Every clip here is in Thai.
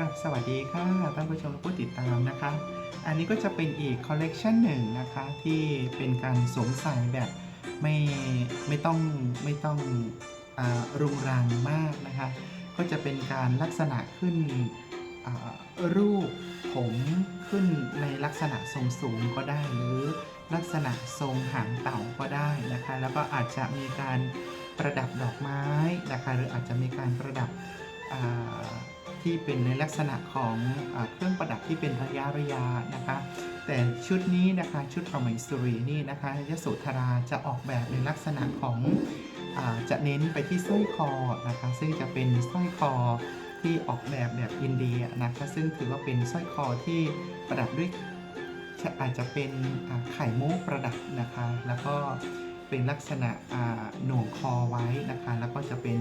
ครับสวัสดีค่ะท่านผู้ชมและผู้ติดตามนะคะ อันนี้ก็จะเป็นอีกคอลเลกชันหนึ่งนะคะที่เป็นการสวมใส่แบบไม่ไม่ต้องไม่ต้องอรุงรังมากนะคะ ก็จะเป็นการลักษณะขึ้นรูปผมขึ้นในลักษณะทรงสูงก็ได้หรือลักษณะทรงหางเต่าก็ได้นะคะ แล้วก็อาจจะมีการประดับดอกไม้นะคะหรืออาจจะมีการประดับ ที่เป็นในลักษณะของอเครื่องประดับที่เป็นระยะระยะนะคะ แต่ชุดนี้นะคะชุดของไหมสุรีนี่นะคะยโสธราจะออกแบบในลักษณะของอจะเน้นไปที่สร้อยคอนะคะซึ่งจะเป็นสร้อยคอที่ออกแบบแบบอินเดียนะคะซึ่งถือว่าเป็นสร้อยคอที่ประดับด้วยอาจจะเป็นไข่มุกประดับนะคะ แล้วก็เป็นลักษณะหน่วงคอไว้นะคะ แล้วก็จะเป็น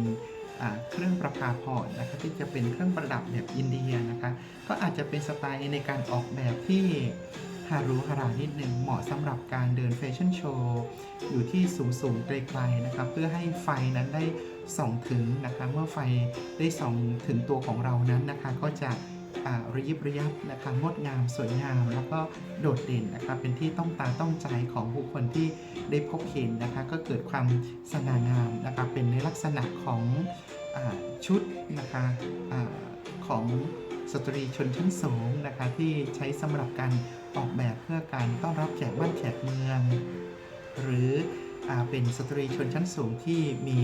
เครื่องประภาพรนะคะที่จะเป็นเครื่องประดับแบบอินเดียนะคะ ก็อาจจะเป็นสไตล์ในการออกแบบที่ฮารุฮารานิดหนึ่งเหมาะสำหรับการเดินแฟชั่นโชว์อยู่ที่สูงสูงๆไกลๆนะครับเพื่อให้ไฟนั้นได้ส่องถึงนะคะ เมื่อไฟได้ส่องถึงตัวของเรานั้นนะคะ ก็จะ ระยิบระยับนะคะงดงามสวยงาม แล้วก็โดดเด่นนะคะเป็นที่ต้องตาต้องใจของบุคคลที่ได้พบเห็นนะคะก็เกิดความสง่างามนะคะเป็นในลักษณะของอชุดนะคะอาของสตรีชนชั้นสูงนะคะที่ใช้สำหรับการออกแบบเพื่อการต้อนรับแขกบ้านแขกเมือง หรือ เป็นสตรีชนชั้นสูงที่มี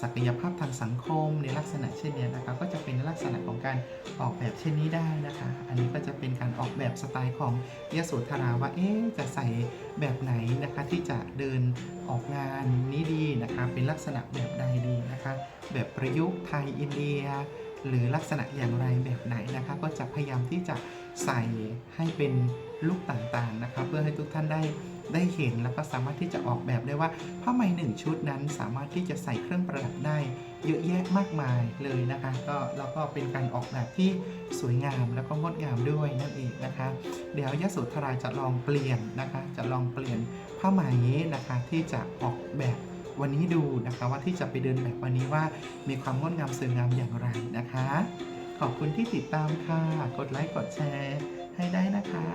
ศักยภาพทางสังคมในลักษณะเช่นนี้นะคะก็จะเป็นลักษณะของการออกแบบเช่นนี้ได้นะคะ อันนี้ก็จะเป็นการออกแบบสไตล์ของยโสธราว่าเอ๊จะใส่แบบไหนนะคะที่จะเดินออกงานนี้ดีนะคะเป็นลักษณะแบบใดดีนะคะ แบบประยุกต์ไทยอินเดีย หรือลักษณะอย่างไรแบบไหนนะคะก็จะพยายามที่จะใส่ให้เป็นลุคต่างๆนะคะเพื่อให้ทุกท่านได้ได้เห็นแล้วก็สามารถที่จะออกแบบได้ว่าผ้าไหมหนึ่งชุดนั้นสามารถที่จะใส่เครื่องประดับได้ เยอะแยะมากมายเลยนะคะก็แล้วก็เป็นการออกแบบที่สวยงามแล้วก็งดงามด้วยนั่นเองนะคะ เดี๋ยวยโสธราจะลองเปลี่ยนนะคะ จะลองเปลี่ยนผ้าไหมนะคะที่จะออกแบบ วันนี้ดูนะคะว่าที่จะไปเดินแบบวันนี้ว่ามีความงดงามสวยงามอย่างไรนะคะ ขอบคุณที่ติดตามค่ะ กดไลค์กดแชร์ให้ได้นะคะ